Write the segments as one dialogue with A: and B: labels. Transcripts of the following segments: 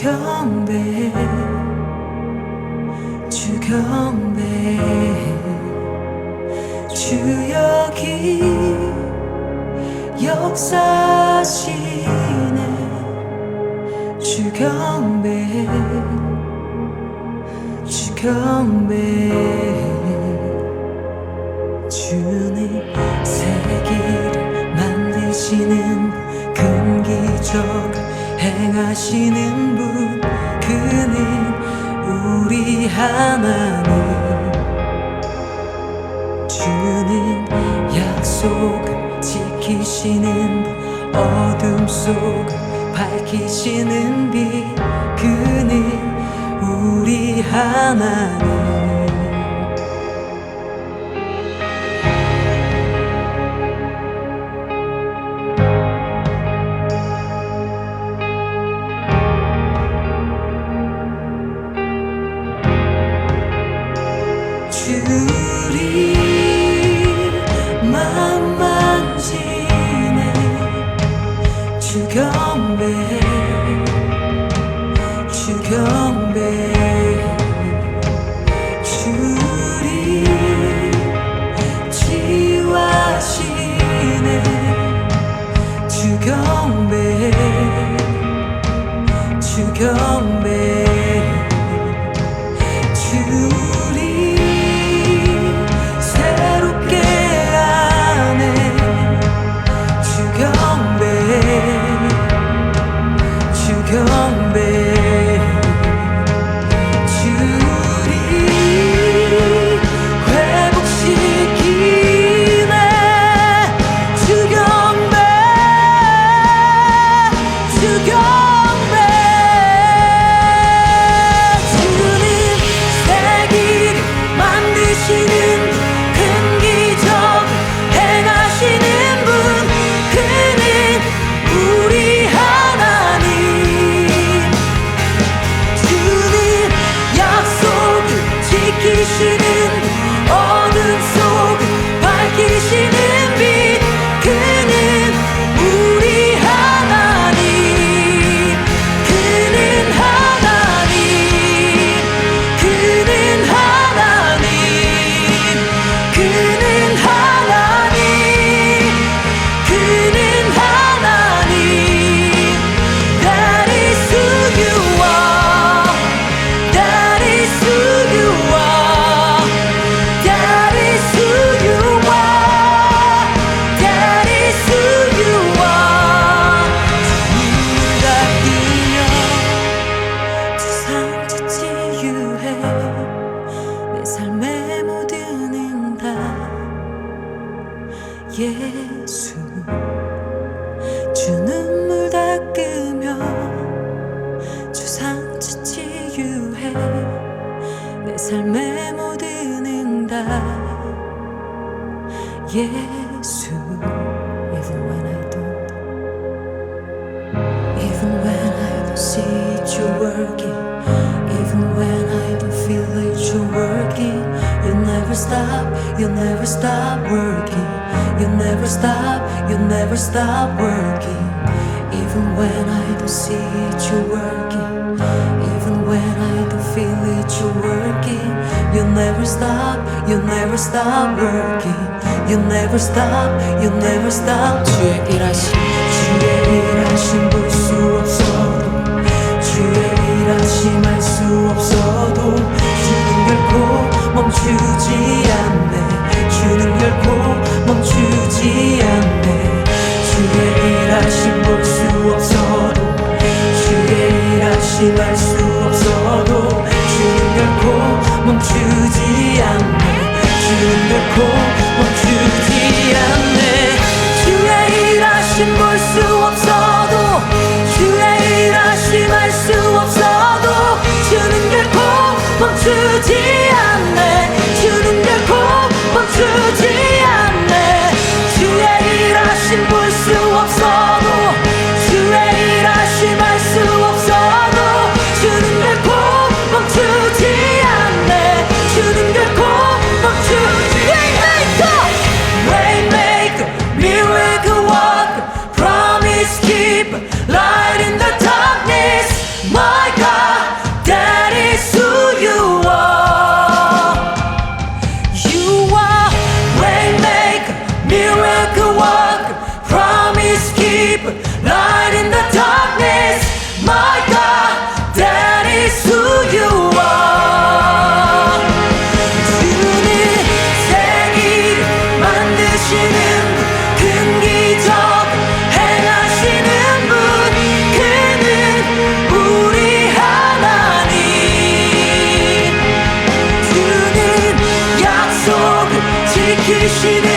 A: 주경배 주경배. 주여기 역사시네. 주경배 주경배. 주님 세기를 만드시는 큰 기적을 행하시는 분 그는 우리 하나님. 주는 약속을 지키시는 분 어둠 속을 밝히시는 빛 그는 우리 하나님 주경배 주경배 예수 Even when I don't. Even when I don't see it, you're working. Even when I don't feel that you're working. You never stop, you never stop working. You never stop, you never stop working. Even when I don't see it, you're working. Even when I don't feel it you're working. You never stop, you never stop working You never stop, you never stop. 주의 일하심 주의 일하심 볼수 없어도 주의 일하심 알 수 없어도 주는 결코 멈추지 않네. 주는 결코 멈추지 않네. 주의 일하심 볼 수 없어도 주의 일하심 알 수 없어도 주는 결코 멈추지 멈추지 않네. 주는 결코 멈추지 않네 继续。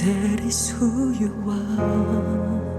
A: That is who you are